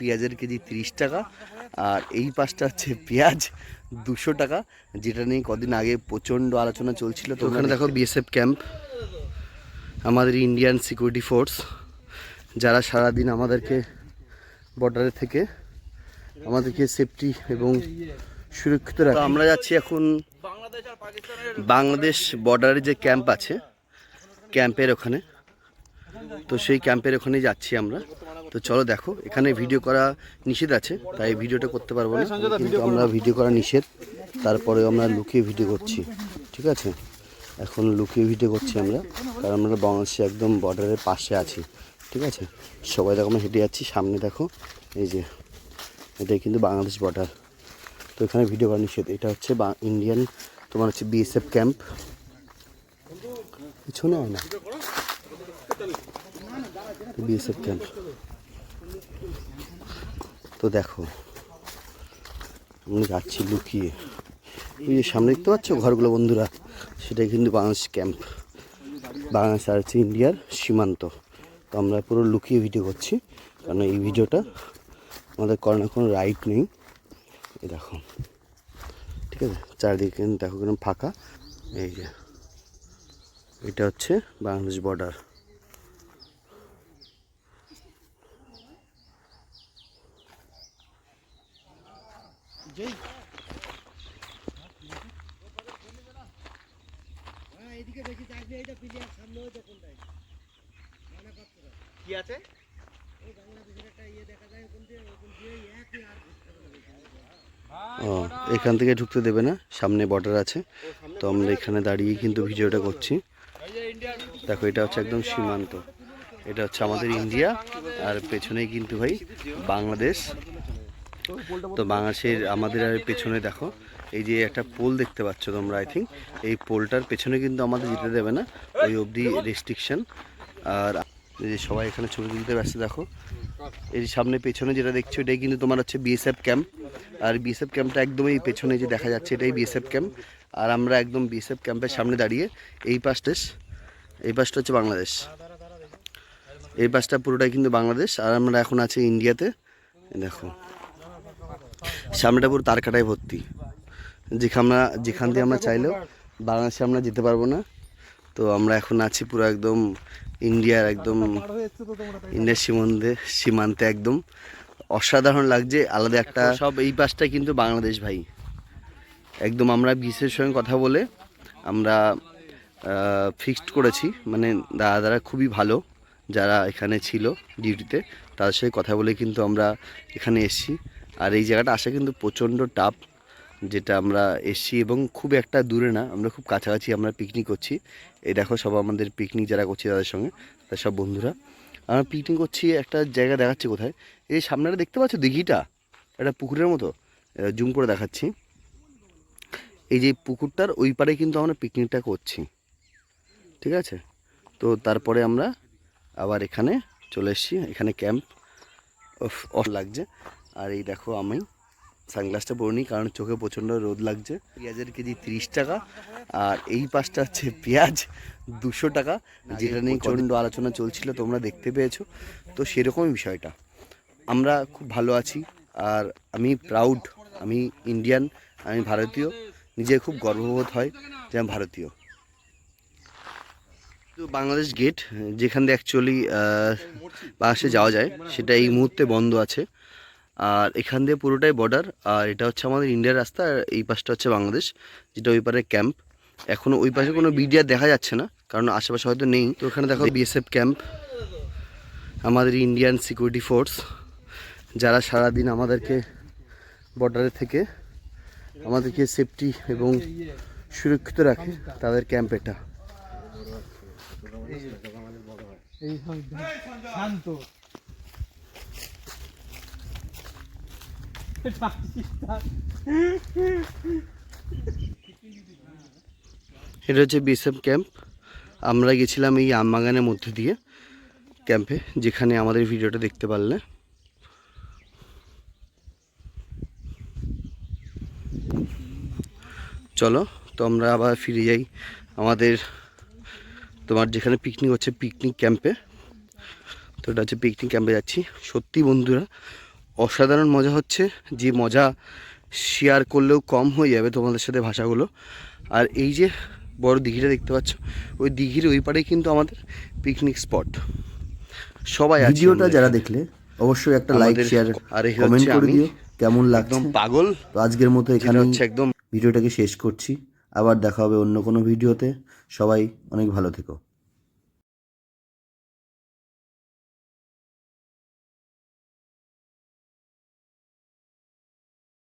পেঁয়াজের কেজি তিরিশ টাকা আর এই পাশটা হচ্ছে পেঁয়াজ দুশো টাকা যেটা নিয়ে কদিন আগে প্রচণ্ড আলোচনা চলছিল তো ওখানে দেখো বিএসএফ ক্যাম্প আমাদের ইন্ডিয়ান সিকিউরিটি ফোর্স যারা সারাদিন আমাদেরকে বর্ডারে থেকে আমাদেরকে সেফটি এবং সুরক্ষিত রাখে। আমরা যাচ্ছি এখন বাংলাদেশ বর্ডারে যে ক্যাম্প আছে ক্যাম্পের ওখানে। তো সেই ক্যাম্পের ওখানে যাচ্ছি আমরা। তো চলো দেখো এখানে ভিডিও করা নিষেধ আছে তাই ভিডিওটা করতে পারব না। কিন্তু আমরা ভিডিও করা নিষেধ তারপরে আমরা লুকিয়ে ভিডিও করছি ঠিক আছে? এখন লুকিয়ে ভিডিও করছি আমরা কারণ আমরা বাংলাদেশে একদম বর্ডারের পাশে আছি ঠিক আছে? সবাই দেখো আমরা হেঁটে যাচ্ছি সামনে দেখো এই যে এটাই কিন্তু বাংলাদেশ বর্ডার তো এখানে ভিডিও করা নিষেধ এটা হচ্ছে বা ইন্ডিয়ান তোমার হচ্ছে বিএসএফ ক্যাম্প পিছনে হয় না। বিএসএফ ক্যাম্প তো দেখো, আমি যাচ্ছি লুকিয়ে। ওই যে সামনে দেখতে পাচ্ছ ঘরগুলো বন্ধুরা? সেটাই কিন্তু বাংলাদেশ ক্যাম্প। বাংলাদেশ আর হচ্ছে ইন্ডিয়ার সীমান্ত। তো আমরা পুরো লুকিয়ে ভিডিও করছি, কারণ এই ভিডিওটা আমাদের করার কোনো রাইট নেই। দেখো, ঠিক আছে? চারিদিকে কিন্তু দেখো কীরকম ফাঁকা। এই যে, এটা হচ্ছে বাংলাদেশ বর্ডার কি আছে? ও এখান থেকে ঢুকতে দেবে না সামনে বর্ডার আছে। তো আমরা এখানে দাঁড়িয়ে কিন্তু ভিডিওটা করছি। দেখো এটা হচ্ছে একদম সীমান্ত। এটা হচ্ছে আমাদের ইন্ডিয়া আর পেছনেই কিন্তু ভাই বাংলাদেশ। তো বাংলাদেশের আমাদের আর পেছনে দেখো এই যে একটা পোল দেখতে পাচ্ছ তোমরা আই থিঙ্ক এই পোলটার পেছনে কিন্তু আমাদের যেতে দেবে না ওই অবধি রেস্ট্রিকশন আর যে সবাই এখানে ছবি তুলতে ব্যস্ত দেখো। এই সামনে পেছনে যেটা দেখছ এটাই কিন্তু তোমার হচ্ছে বিএসএফ ক্যাম্প আর বিএসএফ ক্যাম্পটা একদম এই পেছনে যে দেখা যাচ্ছে এটাই বিএসএফ ক্যাম্প আর আমরা একদম বিএসএফ ক্যাম্পের সামনে দাঁড়িয়ে এই পাশটা এই পাশটা হচ্ছে বাংলাদেশ। এই পাশটা পুরোটাই কিন্তু বাংলাদেশ। আর আমরা এখন আছি ইন্ডিয়াতে দেখো। সামনেটা পুরো তার কাটায় ভর্তি। যেখানে আমরা যেখান দিয়ে আমরা চাইলেও বাংলাদেশে আমরা যেতে পারব না। তো আমরা এখন আছি পুরো একদম ইন্ডিয়ার একদম ইন্ডিয়ার সীমান্তে সীমান্তে একদম। অসাধারণ লাগছে, আলাদা একটা সব এই পাশটা কিন্তু বাংলাদেশ ভাই। একদম আমরা বিশের সঙ্গে কথা বলে আমরা ফিক্সড করেছি। মানে দাদা দাদা খুবই ভালো যারা এখানে ছিল ডিউটিতে তাদের সাথে কথা বলে কিন্তু আমরা এখানে এসেছি। আর এই জায়গাটা আসা কিন্তু প্রচণ্ড টাফ, যেটা আমরা এসছি এবং খুব একটা দূরে না, আমরা খুব কাছাকাছি আমরা পিকনিক করছি। এই দেখো সব আমাদের পিকনিক যারা করছি তাদের সঙ্গে তার সব বন্ধুরা। আমরা পিকনিক করছি, একটা জায়গা দেখাচ্ছি কোথায়? এই সামনেটা দেখতে পাচ্ছ দিঘিটা? একটা পুকুরের মতো। জুম করে দেখাচ্ছি। এই যে পুকুরটার ওই পারে কিন্তু আমরা পিকনিকটা করছি। ঠিক আছে? তো তারপরে আমরা আবার এখানে চলে এসছি, এখানে ক্যাম্প অফ লাগছে। আর এই দেখো আমি সানগ্লাসটা পরিনি কারণ চোখে প্রচণ্ড রোদ লাগছে। পেঁয়াজের কেজি তিরিশ টাকা আর এই পাশটা হচ্ছে পেঁয়াজ দুশো টাকা। যেটা নিয়ে প্রচণ্ড আলোচনা চলছিল তোমরা দেখতে পেয়েছ। তো সেরকমই বিষয়টা। আমরা খুব ভালো আছি আর আমি প্রাউড আমি ইন্ডিয়ান আমি ভারতীয়। নিজে খুব গর্ববোধ হয় যে আমি ভারতীয়। তো বাংলাদেশ গেট যেখান দিয়ে অ্যাকচুয়ালি বাংলাদেশে যাওয়া যায় সেটা এই মুহূর্তে বন্ধ আছে। আর এখান দিয়ে পুরোটাই বর্ডার আর এটা হচ্ছে আমাদের ইন্ডিয়ার রাস্তা আর এই পাশটা হচ্ছে বাংলাদেশ যেটা ওই পারে ক্যাম্প এখনও ওই পাশে কোনো বিডিআর দেখা যাচ্ছে না কারণ আশেপাশে হয়তো নেই। তো ওখানে দেখো বিএসএফ ক্যাম্প আমাদের ইন্ডিয়ান সিকিউরিটি ফোর্স যারা সারাদিন আমাদেরকে বর্ডারে থেকে আমাদেরকে সেফটি এবং সুরক্ষিত রাখে তাদের ক্যাম্প এটা। এই শান্ত। এটা হচ্ছে বিএসএফ ক্যাম্প। আমরা গেছিলাম এই আমবাগানের মধ্যে দিয়ে ক্যাম্পে, যেখানে আমাদের ভিডিওটা দেখতে পারলে। চলো, তো আমরা আবার ফিরে যাই আমাদের, তোমার যেখানে পিকনিক হচ্ছে পিকনিক ক্যাম্পে তো এটা হচ্ছে পিকনিক ক্যাম্পে যাচ্ছি। সত্যি বন্ধুরা অসাধারণ মজা হচ্ছে যে মজা শেয়ার করলেও কম হয়ে যাবে তোমাদের সাথে ভাষাগুলো। আর এই যে বড় দিঘিটা দেখতে পাচ্ছ ওই দিঘির ওই পাড়েই কিন্তু আমাদের পিকনিক স্পট সবাই ভিডিওটা যারা দেখলে অবশ্যই একটা লাইক শেয়ার আর কমেন্ট করে দিও কেমন লাগছে? একদম পাগল। তো আজকের মতো এখানে হচ্ছে একদম ভিডিওটাকে শেষ করছি। আবার দেখা হবে অন্য কোনো ভিডিওতে। সবাই অনেক ভালো থেকো।